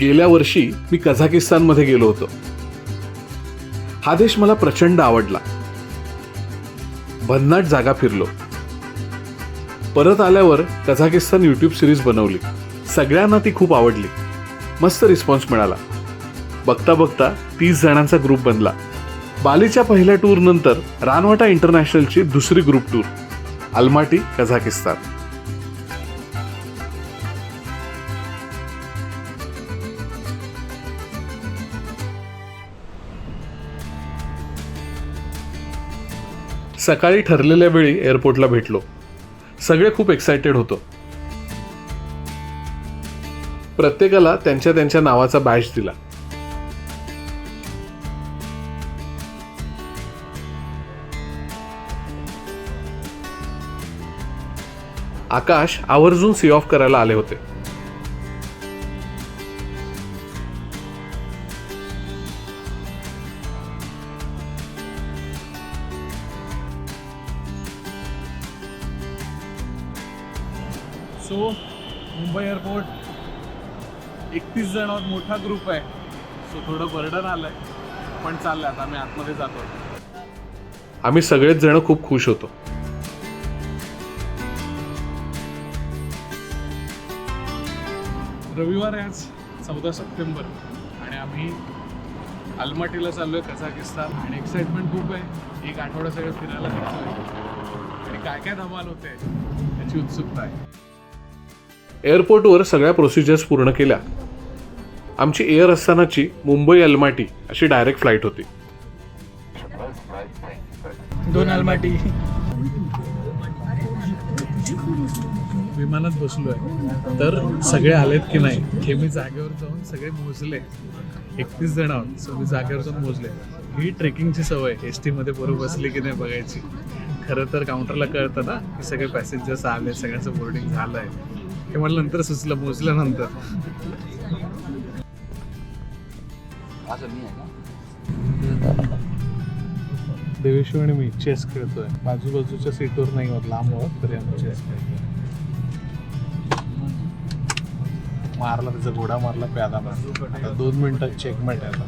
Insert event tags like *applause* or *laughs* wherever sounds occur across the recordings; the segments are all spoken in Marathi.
गेल्या वर्षी मी कझाकिस्तानमध्ये गेलो होतो. हा देश मला प्रचंड आवडला. भन्नाट जागा फिरलो. परत आल्यावर कझाकिस्तान यूट्यूब सिरीज बनवली. सगळ्यांना ती खूप आवडली. मस्त रिस्पॉन्स मिळाला. बघता बघता तीस जणांचा ग्रुप बनला. बालीच्या पहिल्या टूर नंतर रानवाटा इंटरनॅशनलची दुसरी ग्रुप टूर अल्माटी कझाकिस्तान. सकाळी ठरलेल्या वेळी एअरपोर्टला भेटलो. सगळे खूप एक्सायटेड होतो. प्रत्येकाला त्यांच्या त्यांच्या नावाचा बॅच दिला. आकाश आवर्जून सी ऑफ करायला आले होते. सो मुंबई एअरपोर्ट एकतीस जण आहोत मोठा ग्रुप आहे. सो थोडं बर्डन आलंय. पण चाललंय आता आम्ही आतमध्ये जातो. आम्ही सगळेच जण खूप खुश होतो. रविवार आहे आज चौदा सप्टेंबर. आणि आम्ही अलमाटीला चाललोय कझाकिस्तान. आणि एक्साइटमेंट खूप आहे. एक आठवडा सगळं फिरायला निघतोय आणि काय काय धमाल होते याची उत्सुकता आहे. एअरपोर्टवर सगळ्या प्रोसिजर्स पूर्ण केल्या. आमची एअर असतानाची मुंबई अलमाटी अशी डायरेक्ट फ्लाईट होती. दोन अलमाटी. विमानात बसलोय. तर सगळे आलेत की नाही हे मी जागेवर जाऊन सगळे मोजले. एकतीस जण आहोत सो मी जागेवर जाऊन मोजले. ही ट्रेकिंगची सवय एसमध्ये बरोबर बसली की नाही बघायची. खरं तर काउंटरला कळतं ना की सगळे पॅसेंजर्स आले सगळ्यांचं बोर्डिंग झालंय. हे मला नंतर सुचलं मोजल्यानंतर देवेशू आणि मी चेस खेळतोय. बाजूबाजूच्या सीटवर नाही होत लांब होत तरी आम्ही चेस खेळतोय. मारला त्याचा घोडा मारला प्यादा मारला. आता दोन मिनिटात चेकमेट आहे आता.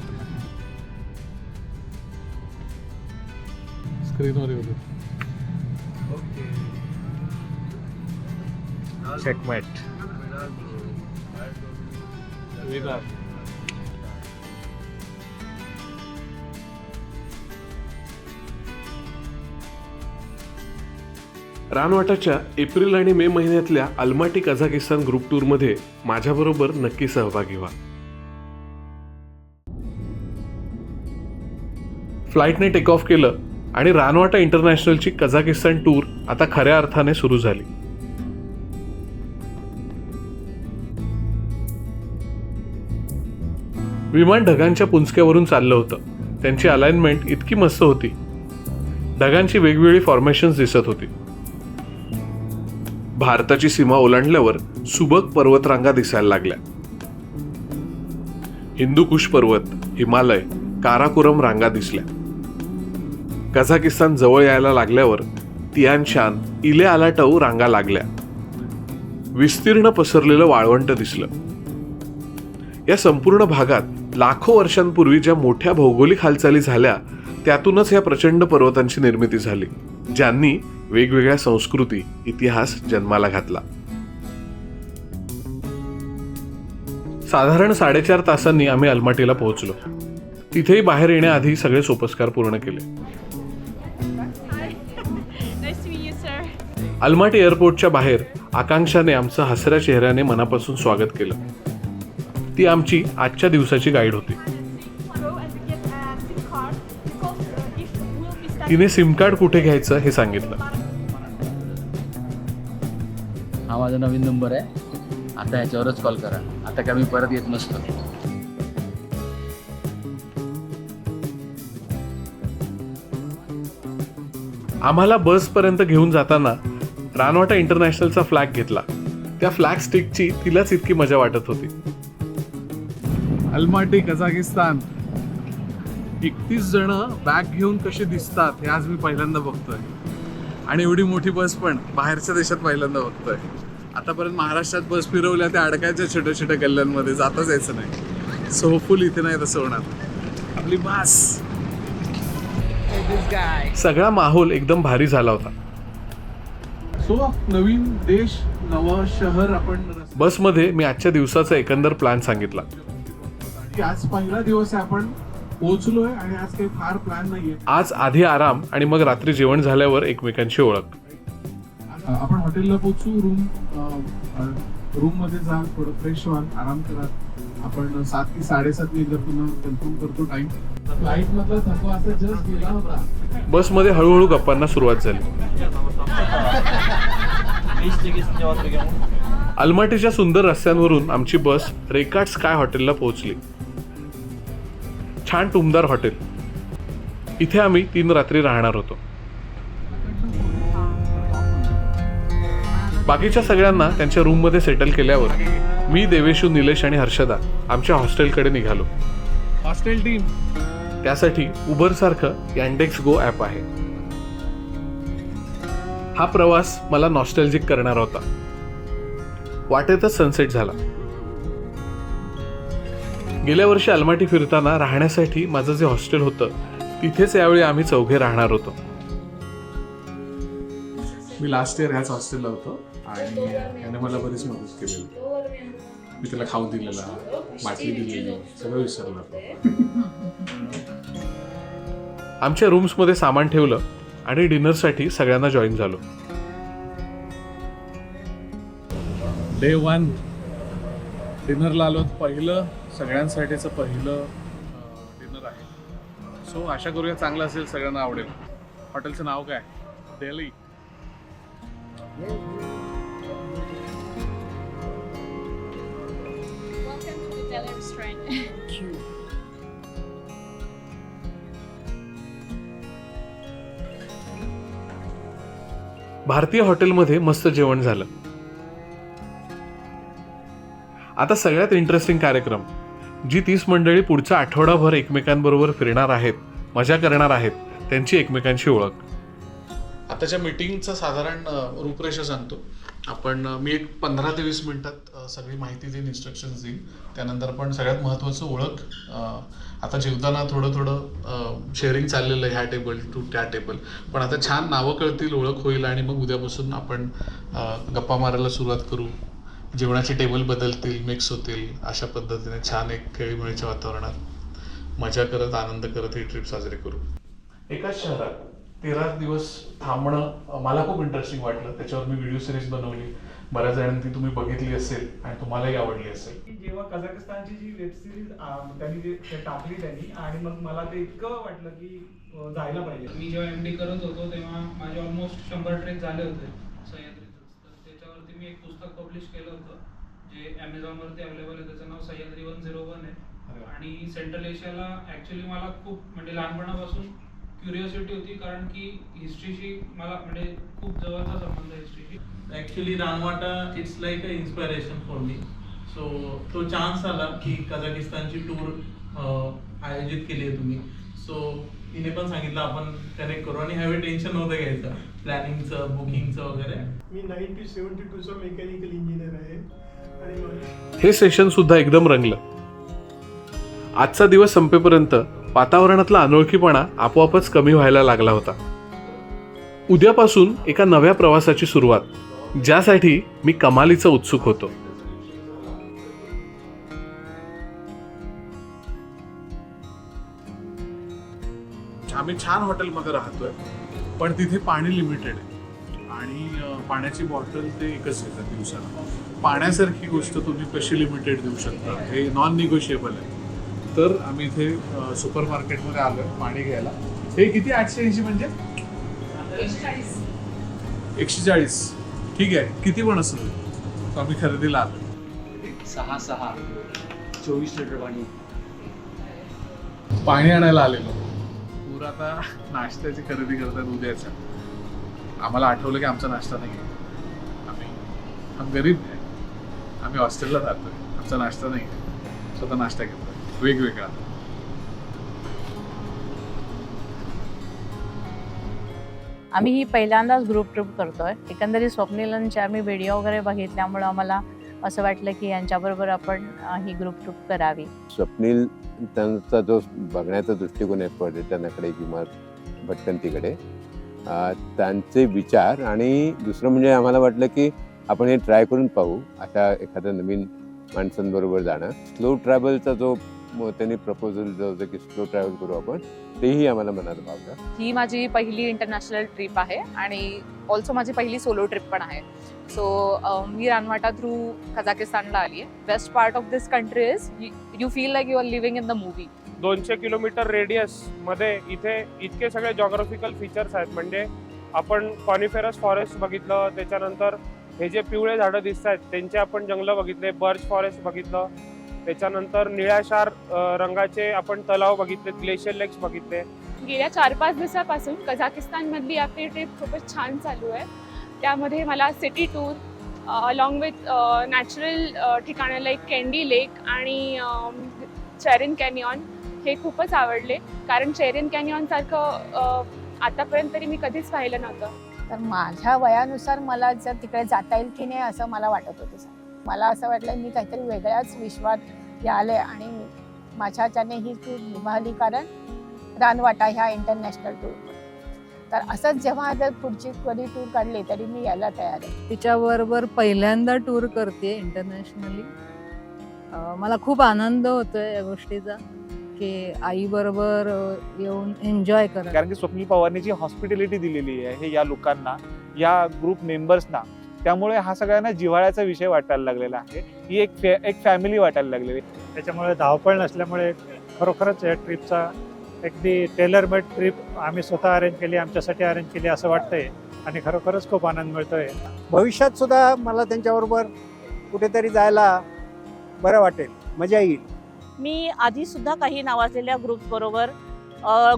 स्क्रीनवर येऊ checkmate. रानवाटाच्या एप्रिल आणि मे महिन्यातल्या अलमाटी कझाकिस्तान ग्रुप टूरमध्ये माझ्याबरोबर नक्की सहभागी व्हा फ्लाईटने टेक ऑफ केलं आणि रानवाटा इंटरनॅशनलची कझाकिस्तान टूर आता खऱ्या अर्थाने सुरू झाली विमान ढगांच्या पुंचक्यावरून चाललं होतं. त्यांची अलाइनमेंट इतकी मस्त होती. ढगांची वेगवेगळी फॉर्मेशन्स दिसत होती. भारताची सीमा ओलांडल्यावर सुबक पर्वतरांगा दिसायला लागल्या. हिंदुकुश पर्वत हिमालय काराकोरम रांगा दिसल्या. कझाकिस्तान जवळ यायला लागल्यावर तियान शान इले आलाटऊ रांगा लागल्या. विस्तीर्ण पसरलेलं वाळवंट दिसलं. या संपूर्ण भागात लाखो वर्षांपूर्वी ज्या मोठ्या भौगोलिक हालचाली झाल्या त्यातूनच या प्रचंड पर्वतांची निर्मिती झाली ज्यांनी वेगवेगळ्या संस्कृती इतिहास जन्माला घातला. साधारण साडेचार तासांनी आम्ही अलमाटीला पोहोचलो. तिथेही बाहेर येण्याआधी सगळे सोपस्कार पूर्ण केले. अलमाटी एअरपोर्टच्या बाहेर आकांक्षाने आमचं हसऱ्या चेहऱ्याने मनापासून स्वागत केलं. ती आमची आजच्या दिवसाची गाईड होती. तिने सिम कार्ड कुठे घ्यायचं हे सांगितलं. हा माझा नवीन नंबर आहे. आता ह्याच्यावरच कॉल करा. आता काय मी परत येत नसतो. आम्हाला बसपर्यंत घेऊन जाताना रानवाटा इंटरनॅशनलचा फ्लॅग घेतला. त्या फ्लॅग स्टिकची तिलाच इतकी मजा वाटत होती. Almaty Kazakhstan. एकतीस जण बॅग घेऊन कसे दिसतात हे आज मी पहिल्यांदा बघतोय. आणि एवढी मोठी बस पण बाहेरच्या देशात पहिल्यांदा बघतोय. आतापर्यंत महाराष्ट्रात बस फिरवल्या त्या अडकायच्या छोट्या छोट्या गल्ल्यांमध्ये जाताच यायचं नाही. सो होपफुल इथे नाही तसं होणार. आपली बास. सगळा माहोल एकदम भारी झाला होता. सो नवीन देश नवं शहर आपण बसमध्ये मी आजच्या दिवसाचा एकंदर प्लॅन सांगितला. आणि आज पहिला दिवस आहे आपण पोहोचलोय आणि आज काही फार प्लॅन नाहीये. आज आधी आराम आणि मग रात्री जेवण झाल्यावर एकमेकांची ओळख. आपण हॉटेलला पोहोचू रूम रूममध्ये जा थोडं फ्रेश व्हाल आराम करा. आपण सात की साडेसात मी एकदा पुन्हा कन्फर्म करतो टाइम फ्लाईट मधला थकवा असा जस्ट गेला होता. बसमध्ये हळूहळू गप्पांना सुरुवात झाली. *laughs* अलमाटीच्या सुंदर रस्त्यांवरून आमची बस रेकाट स्काय हॉटेलला पोहोचली. छान टुमदार हॉटेल. इथे आम्ही तीन रात्री राहणार होतो. बाकीच्या सगळ्यांना त्यांच्या रूममध्ये सेटल केल्यावर मी देवेशू निलेश आणि हर्षदा आमच्या हॉस्टेलकडे निघालो. Hostel team. त्यासाठी उबर सारखं यँडेक्स गो ॲप आहे. हा प्रवास मला नॉस्टॅल्जिक करणारा होता. वाटेतच सनसेट झाला. गेल्या वर्षी अलमाटी फिरताना राहण्यासाठी माझं जे हॉस्टेल होतं तिथेच यावेळी आम्ही चौघे राहणार होतो. मी लास्ट इयर ह्याच हॉस्टेलला होतो आणि त्याने मला बरीच मदत केलेली मी त्याला खाऊ दिलेला बाटली दिलेली सगळं विसरलं. आमच्या रूम्समध्ये सामान ठेवलं आणि डिनरसाठी सगळ्यांना जॉईन झालो. डे वन डिनरला आलो पहिलं. सगळ्यांसाठीचं पहिलं डिनर आहे. सो आशा करूया चांगलं असेल सगळ्यांना आवडेल. हॉटेलचं नाव काय? restaurant. भारतीय हॉटेलमध्ये मस्त जेवण झालं. आता सगळ्यात इंटरेस्टिंग कार्यक्रम. जी तीस मंडळी पुढचा आठवडाभर एकमेकांबरोबर फिरणार आहेत मजा करणार आहेत त्यांची एकमेकांशी ओळख. आताच्या मीटिंगचं साधारण रूपरेषा सांगतो. आपण मी एक पंधरा ते वीस मिनटात सगळी माहिती देईन इन्स्ट्रक्शन्स देईन. त्यानंतर पण सगळ्यात महत्त्वाचं ओळख आता जेवताना थोडं थोडं शेअरिंग चाललेलं आहे ह्या टेबल टू त्या टेबल पण आता छान नावं कळतील ओळख होईल आणि मग उद्यापासून आपण गप्पा मारायला सुरुवात करू. जेवणाचे टेबल बदलतील मिक्स होतील अशा पद्धतीने छान एक खेळीमेळीच्या वातावरणात मजा करत आनंद करत ही ट्रिप साजरी करू. एकाच शहरात तेरा दिवस थांबणं मला खूप इंटरेस्टिंग वाटलं. त्याच्यावर मी व्हिडिओ सिरीज बनवली. बऱ्याच जणांनी ती तुम्ही बघितली असेल आणि तुम्हालाही आवडली असेल. की जेव्हा कझाकस्तानची जी वेब सिरीज त्यांनी जे टाकली त्यांनी आणि मग मला ते इतकं वाटलं की जायला पाहिजे. मी जेव्हा एम डी करत होतो तेव्हा माझे ऑलमोस्ट शंभर ट्रेक झाले होते. सह्याद्रीतच तर मी एक पुस्तक पब्लिश केलं होतं जे ॲमेझॉनवरती अवेलेबल आहे त्याचं नाव सह्याद्री वन झिरो वन आहे. आणि सेंट्रल एशियाला ॲक्च्युली मला खूप म्हणजे लहानपणापासून क्युरिओसिटी होती कारण की हिस्ट्रीशी मला म्हणजे खूप जवळचा संबंध आहे हिस्ट्रीशी actually Ranvata it's like a inspiration for me so तो चान्स आला की कझाकिस्तानची टूर आयोजित केली आहे तुम्ही. सो तिने पण सांगितलं आपण कनेक्ट करू. आणि ह्यावेळी टेन्शन नव्हतं घ्यायचं. प्लॅनिंगचं बुकिंगचं वगैरे. मी नाईन्टी सेवन्टी टूचा मेकॅनिकल इंजिनियर आहे. आणि मला हे सेशन सुद्धा एकदम रंगलं. आजचा दिवस संपेपर्यंत वातावरणातला अनोळखीपणा आपोआपच कमी व्हायला लागला होता. उद्यापासून एका नव्या प्रवासाची सुरुवात ज्यासाठी मी कमालीचा उत्सुक होतो. आम्ही छान हॉटेलमध्ये राहतोय पण तिथे पाणी लिमिटेड आहे. आणि पाण्याची बॉटल ते एकच देतात दिवसाला. पाण्यासारखी गोष्ट तुम्ही कशी लिमिटेड देऊ शकता? हे नॉन निगोशिएबल आहे. तर आम्ही इथे सुपर मार्केटमध्ये आलो आहे पाणी घ्यायला. हे किती? आठशे ऐंशी म्हणजे? एकशे चाळीस. ठीक आहे. किती पण असू दे. So आम्ही खरेदीला आलो. सहा सहा. चोवीस लिटर पाणी. पाणी आणायला आलेलो. पूर आता नाश्त्याची खरेदी करतात उद्याच्या. आम्हाला आठवलं की आमचा नाश्ता नाही आहे. आम्ही हम गरीब आहे. आम्ही हॉस्टेलला राहतोय. आमचा नाश्ता नाही आहे. स्वतः नाश्ता घेतोय. वेगवेगळा. आम्ही ही पहिल्यांदाच ग्रुप ट्रिप करतोय. एकंदरीत स्वप्नीलांचे आम्ही व्हिडिओ वगैरे बघितल्यामुळं आम्हाला असं वाटलं की यांच्याबरोबर आपण ही ग्रुप ट्रिप करावी. स्वप्नील त्यांचा जो बघण्याचा दृष्टिकोन आहे पर्यटनाकडे किंवा भटकंतीकडे त्यांचे विचार आणि दुसरं म्हणजे आम्हाला वाटलं की आपण हे ट्राय करून पाहू अशा एखाद्या नवीन माणसांबरोबर जाणं. स्लो ट्रॅव्हलचा जो त्यांनी प्रपोजल जो होतं की स्लो ट्रॅव्हल करू आपण तेही आम्हाला मनात भावलं. ही माझी पहिली इंटरनॅशनल ट्रिप आहे आणि ऑल्सो माझी पहिली सोलो ट्रिप पण आहे. सो मी रानवाटा थ्रू कझाकिस्तानला आली आहे best part of this country is you feel like you are living in the movie दोनशे किलोमीटर रेडियसमध्ये इथे इतके सगळे जॉग्राफिकल फीचर्स आहेत. म्हणजे आपण कॉनिफेरस फॉरेस्ट बघितलं त्याच्यानंतर हे जे पिवळे झाडं दिसत आहेत त्यांचे आपण जंगलं बघितले बर्च फॉरेस्ट बघितलं त्याच्यानंतर निळ्याशार रंगाचे आपण तलाव बघितले ग्लेशियर लेक्स बघितले. गेल्या चार पाच दिवसापासून कझाकिस्तानमधली आपली ट्रिप खूपच छान चालू आहे. त्यामध्ये मला city tour along with natural ठिकाणं लाईक कॅन्डी लेक आणि चॅरिन कॅनियॉन हे खूपच आवडले. कारण चेरिन कॅनियॉनसारखं आतापर्यंत तरी मी कधीच पाहिलं नव्हतं. तर माझ्या वयानुसार मला जर तिकडे जाता येईल की नाही असं मला वाटत होतं सर. मला असं वाटलं मी काहीतरी वेगळ्याच विश्वात आले आणि माझ्याच्याने ही टूर निभावली कारण रानवाटा ह्या इंटरनॅशनल टूर तर असंच जेव्हा जर पुढची कधी टूर काढली तरी मी यायला तयार आहे. तिच्याबरोबर पहिल्यांदा टूर करते इंटरनॅशनली मला खूप आनंद होतोय या गोष्टीचा. की आईबरोबर येऊन एन्जॉय करा कारण की स्वप्नील पवारने जी हॉस्पिटॅलिटी दिलेली आहे या लोकांना या ग्रुप मेंबर्सना त्यामुळे हा सगळ्यांना जिव्हाळ्याचा विषय वाटायला लागलेला आहे. ही एक फॅ एक फॅमिली वाटायला लागलेली आहे. त्याच्यामुळे धावपळ नसल्यामुळे खरोखरच या ट्रिपचा अगदी टेलर मेड ट्रिप आम्ही स्वतः अरेंज केली आमच्यासाठी अरेंज केली असं वाटतंय आणि खरोखरच खूप आनंद मिळतोय. भविष्यात सुद्धा मला त्यांच्याबरोबर कुठेतरी जायला बरं वाटेल मजा येईल. मी आधीसुद्धा काही नावाजलेल्या ग्रुप्सबरोबर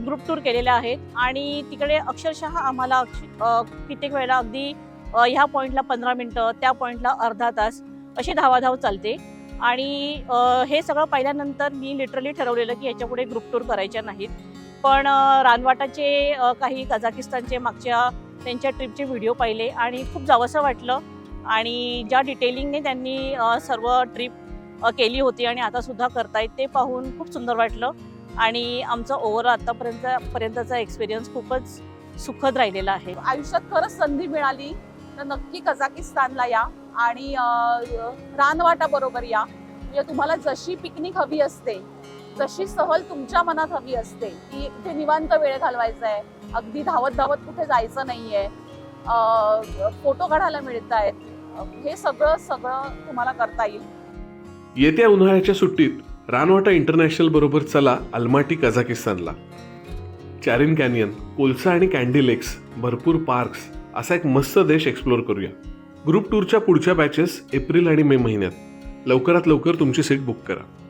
ग्रुप टूर केलेल्या आहेत आणि तिकडे अक्षरशः आम्हाला अक्ष- कित्येक वेळेला अगदी ह्या पॉईंटला पंधरा मिनटं त्या पॉईंटला अर्धा तास अशी धावाधाव चालते. आणि हे सगळं पाहिल्यानंतर मी लिटरली ठरवलेलं की याच्यापुढे ग्रुप टूर करायच्या नाहीत. पण रानवाटाचे काही कझाकिस्तानचे मागच्या त्यांच्या ट्रिपचे व्हिडिओ पाहिले आणि खूप जावंसं वाटलं. आणि ज्या डिटेलिंगने त्यांनी सर्व ट्रिप केली होती आणि आता सुद्धा करतायत ते पाहून खूप सुंदर वाटलं. आणि आमचा ओव्हरऑल आतापर्यंत पर्यंतचा एक्सपिरियन्स खूपच सुखद राहिलेला आहे. आयुष्यात खरंच संधी मिळाली तर नक्की कझाकिस्तानला या आणि रानवाटा बरोबर या. म्हणजे तुम्हाला जशी पिकनिक हवी असते जशी सहल तुमच्या मनात हवी असते की इथे निवांत वेळ घालवायचा आहे अगदी धावत धावत कुठे जायचं नाही आहे फोटो काढायला मिळत आहेत हे सगळं सगळं तुम्हाला करता येईल. येत्या उन्हाळ्याच्या सुट्टीत रानवाटा इंटरनॅशनल बरोबर चला अल्माटी कझाकिस्तानला. चॅरिन कॅनियन कोलसा आणि कॅन्डी लेक्स भरपूर पार्क्स असा एक मस्त देश एक्सप्लोअर करूया. ग्रुप टूरच्या पुढच्या बॅचेस एप्रिल आणि मे महिन्यात. लवकरात लवकर तुमची सीट बुक करा.